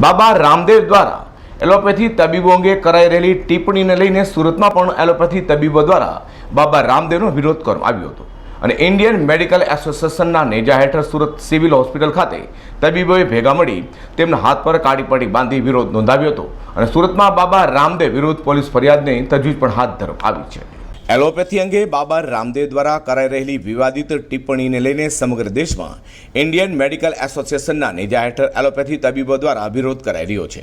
બાબા રામદેવ દ્વારા એલોપેથી તબીબો અંગે કરાઈ રહેલી ટિપ્પણીને લઈને સુરતમાં પણ એલોપેથી તબીબો દ્વારા બાબા રામદેવનો વિરોધ કરવામાં આવ્યો હતો. અને ઇન્ડિયન મેડિકલ એસોસિએશનના નેજા હેઠળ સુરત સિવિલ હોસ્પિટલ ખાતે તબીબોએ ભેગા મળી તેમના હાથ પર કાળી પટ્ટી બાંધી વિરોધ નોંધાવ્યો હતો. અને સુરતમાં બાબા રામદેવ વિરુદ્ધ પોલીસ ફરિયાદને તજવીજ પણ હાથ ધરવામાં આવી છે. એલોપેથી અંગે બાબા રામદેવ દ્વારા કરાઈ રહેલી વિવાદિત ટિપ્પણીને લઈને સમગ્ર દેશમાં ઇન્ડિયન મેડિકલ એસોસિએશનના નેજા હેઠળ એલોપેથી તબીબો દ્વારા વિરોધ કરાઈ રહ્યો છે.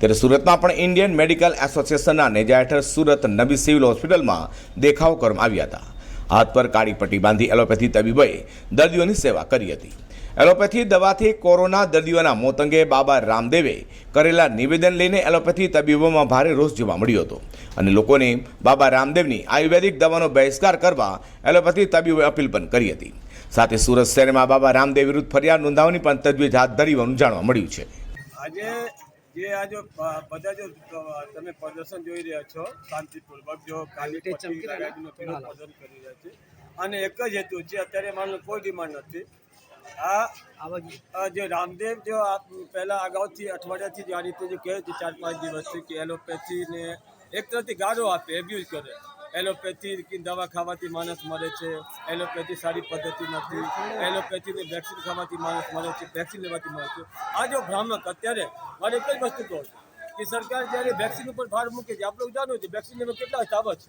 ત્યારે સુરતમાં પણ ઇન્ડિયન મેડિકલ એસોસિએશનના નેજા હેઠળ સુરત નવી સિવિલ હોસ્પિટલમાં દેખાવ કરવામાં આવ્યા હતા. હાથ પર કાળી પટ્ટી બાંધી એલોપેથી તબીબોએ દર્દીઓની સેવા કરી હતી. એલોપેથી દવાથી કોરોના દર્દીઓના મોત અંગે બાબા રામદેવે કરેલા નિવેદન લઈને એલોપેથી તબીબોમાં ભારે રોષ જોવા મળ્યો હતો અને લોકોને બાબા રામદેવની આયુર્વેદિક દવાનો બહિષ્કાર કરવા એલોપેથી તબીબોએ અપીલ પણ કરી હતી. સાથે સુરત શહેરમાં બાબા રામદેવ વિરુદ્ધ ફરિયાદ નોંધાવવાની પણ તજવીજ હાથ ધરી હોવાનું જાણવા મળ્યું છે. આજે જે આ જો બધા જો તમે પ્રદર્શન જોઈ રહ્યા છો શાંતિપૂર્વક જો કાલી પટ્ટી લગાવીને તેનું પ્રદર્શન કરી રહ્યા છે. અને એક જ હેતુ છે અત્યારે માનો કોઈ ડિમાન્ડ નથી. આ જે રામદેવ જો પહેલા અગાઉથી અઠવાડિયાથી જ આ રીતે જે કહે છે ચાર પાંચ દિવસથી કે એલોપેથીને એક તરફથી ગાળો આપે એબ્યુઝ કરે. એલોપેથી દવા ખાવાથી માણસ મરે છે એલોપેથી સારી પદ્ધતિ નથી એલોપેથી વેક્સિન ખાવાથી માણસ મરે છે વેક્સિન લેવાથી મરે છે. આ જો ભ્રામક અત્યારે મારે એક જ વસ્તુ કહું કે સરકાર જ્યારે વેક્સિન ઉપર ભાર મૂકે છે આપણે જાણવું છે વેક્સિન કેટલા હિસાબ છે.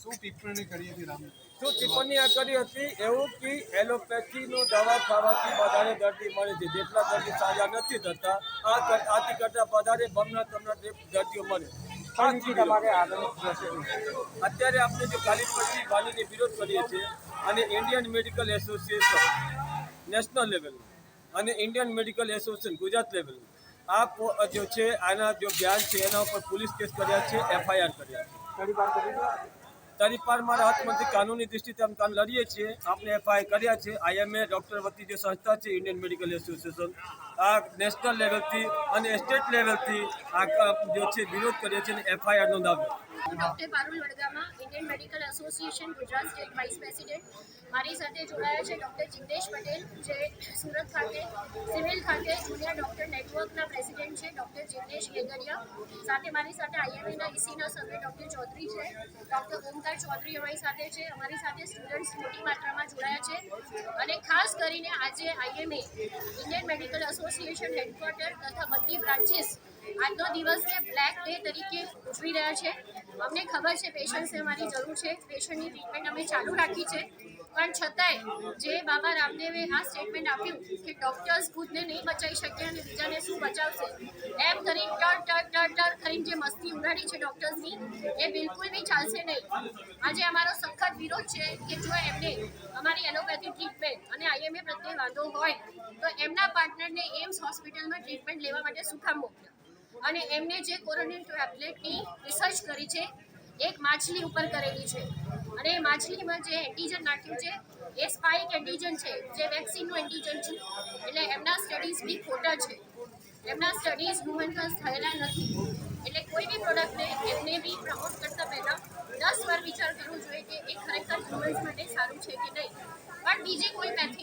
શું ટિપ્પણી કરી હતી રામ? શું ટિપ્પણી આ કરી હતી? એવું કે એલોપેથીનો દવા ખાવાથી વધારે દર્દી મળે છે. જેટલા દર્દી સાજા નથી થતા આ આથી કરતાં વધારે બમણા તમના દર્દીઓ મળે અત્યારે આપણે જે કાલી પટ્ટી વાલીને વિરોધ કરીએ છીએ અને Indian medical association national level અને Indian medical association Gujarat level આ જો છે, આના જો બ્યાન છે, એના ઉપર પોલીસ કેસ કર્યા છે, એફઆઈઆર કર્યા છે. તરીપાર મારા હાથમાંથી કાનૂની દ્રષ્ટિથી અમે કામ લડીએ છીએ. આપણે એફઆઈઆર કર્યા છે. આઈએમએ, ડૉક્ટર વતી જે સંસ્થા છે, ઇન્ડિયન મેડિકલ એસોસિએશન, આ નેશનલ લેવલથી અને સ્ટેટ લેવલથી આ જે છે, વિરોધ કરીએ છીએ અને એફઆઈઆર નોંધાવ્યો. Doctor Parul Vadgama, Indian medical association, Gujarat state vice president. મારી સાથે જોડાયા છે ડૉક્ટર જિગ્નેશ પટેલ, જે સુરત ખાતે, સિવિલ ખાતે જુનિયર ડૉક્ટર નેટવર્કના પ્રેસિડેન્ટ છે, ડૉક્ટર જિગ્નેશ ગેગરિયા સાથે મારી સાથે આઈએમએના ઇસીના સભ્ય ડૉક્ટર ચૌધરી છે, ડૉક્ટર ઓમકાર ચૌધરી અમારી સાથે છે. અમારી સાથે સ્ટુડન્ટ્સ મોટી માત્રામાં જોડાયા છે. અને ખાસ કરીને આજે IMA, Indian medical association headquarter તથા બધી બ્રાન્ચીસ આજનો દિવસને બ્લેક ડે તરીકે ઉજવી રહ્યા છે. અમને ખબર છે પેશન્ટ્સને અમારી જરૂર છે. પેશન્ટની ટ્રીટમેન્ટ અમે ચાલુ રાખી છે. પણ છતાંય જે બાબા રામદેવે આ સ્ટેટમેન્ટ આપ્યું કે ડૉક્ટર્સ ખુદને નહીં બચાવી શકે અને બીજાને શું બચાવશે, એમ કરીને ટર ટર ટર ટર કરીને જે મસ્તી ઉડાડી છે ડૉક્ટર્સની એ બિલકુલ બી ચાલશે નહીં. આજે અમારો સખત વિરોધ છે કે જો એમને અમારી એલોપેથી ટ્રીટમેન્ટ અને આઈએમએ પ્રત્યે વાંધો હોય, તો એમના પાર્ટનરને એમ્સ હોસ્પિટલમાં ટ્રીટમેન્ટ લેવા માટે સુખામ. મોકલ્યા અને એમને જે કોરોનિલ ટેબ્લેટની રિસર્ચ કરી છે, એક માછલી ઉપર કરેલી છે. અને એ માછલીમાં જે એન્ટીજન નાખ્યું છે, એ સ્પાઇક એન્ટીજન છે, જે વેક્સિનનું એન્ટીજન છે. એટલે એમના સ્ટડીઝ બી ખોટા છે. એમના સ્ટડીઝ હ્યુમન થયેલા નથી. એટલે કોઈ બી પ્રોડક્ટને એમને બી પ્રમોટ કરતા પહેલાં દસ વાર વિચાર કરવો જોઈએ કે એ ખરેખર હ્યુમન્સ માટે સારું છે કે નહીં. પણ બીજી કોઈ કે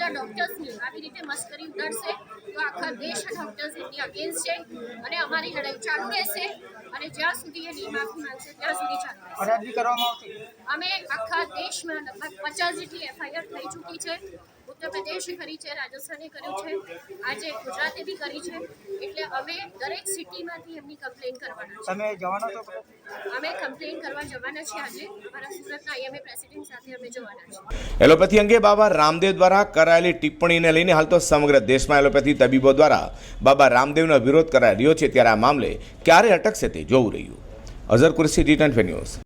બીજા ડૉક્ટર્સની આવી રીતે મશ્કરી ઉડાડશે તો આખા દેશ ડૉક્ટર્સ એમની અગેન્સ્ટ છે અને અમારી લડાઈ ચાલુ રહેશે અને જ્યાં સુધી એની માફી માંગશે ત્યાં સુધી ચાલુ રહેશે. અમે આખા દેશમાં લગભગ પચાસ જેટલી એફઆઈઆર થઈ ચૂકી છે. ઉત્તર પ્રદેશે કરી છે રાજસ્થાને કર્યું છે આજે ગુજરાતે બી કરી છે એટલે અમે દરેક સિટીમાંથી એમની કમ્પ્લેન કરવાના તમે જવાના છો છે અમે કમ્પ્લેન કરવા જવાના છીએ આજે અમારા સુરતના આઈએમએ પ્રેસિડેન્ટ સાથે અમે જવાના છીએ. એલોપેથી અંગે બાબા રામદેવ દ્વારા કરાયેલી ટિપ્પણીને લઈને હાલ તો સમગ્ર દેશમાં એલોપેથી તબીબો દ્વારા બાબા રામદેવનો વિરોધ કરાઈ રહ્યો છે ત્યારે આ મામલે ક્યારે અટકશે તે જોવું રહ્યું. Azhar Qureshi Zee news.